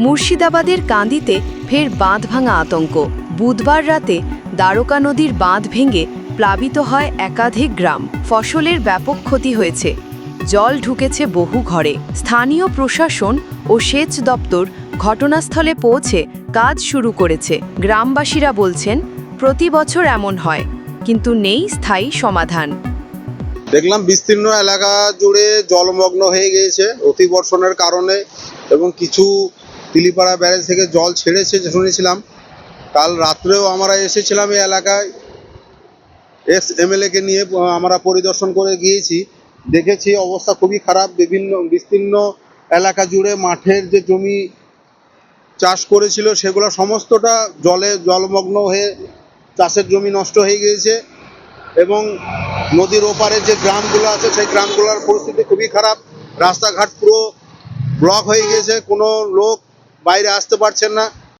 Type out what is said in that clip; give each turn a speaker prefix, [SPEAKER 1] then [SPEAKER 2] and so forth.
[SPEAKER 1] মুর্শিদাবাদের কান্দিতে ফের বাঁধ ভাঙা আতঙ্ক। বুধবার রাতে দ্বারকা নদীর বাঁধ ভেঙে প্লাবিত হয় একাধিক গ্রাম। ফসলের ব্যাপক ক্ষতি হয়েছে। জল ঢুকেছে বহু ঘরে। স্থানীয় প্রশাসন ও সেচ দপ্তর ঘটনাস্থলে পৌঁছে কাজ শুরু করেছে। গ্রামবাসীরা বলছেন, প্রতি বছর এমন হয়, কিন্তু নেই স্থায়ী সমাধান।
[SPEAKER 2] দেখলাম বিস্তীর্ণ এলাকা জুড়ে জলমগ্ন হয়ে গিয়েছে অতিবর্ষণের কারণে এবং কিছু তিলিপাড়া ব্যারেজ থেকে জল ছেড়েছে, শুনেছিলাম। কাল রাত্রেও আমরা এসেছিলাম এই এলাকায়। এক্স এমএলএকে নিয়ে আমরা পরিদর্শন করে গিয়েছি। দেখেছি অবস্থা খুবই খারাপ, বিভিন্ন বিস্তীর্ণ এলাকা জুড়ে মাঠের যে জমি চাষ করেছিল, সেগুলো সমস্তটা জলে জলমগ্ন হয়ে চাষের জমি নষ্ট হয়ে গিয়েছে এবং নদীর ওপারে যে গ্রামগুলো আছে, সেই গ্রামগুলোর পরিস্থিতি খুবই খারাপ। রাস্তাঘাট পুরো ব্লক হয়ে গিয়েছে, কোনো লোক বাইরে আসতে পারছেন না।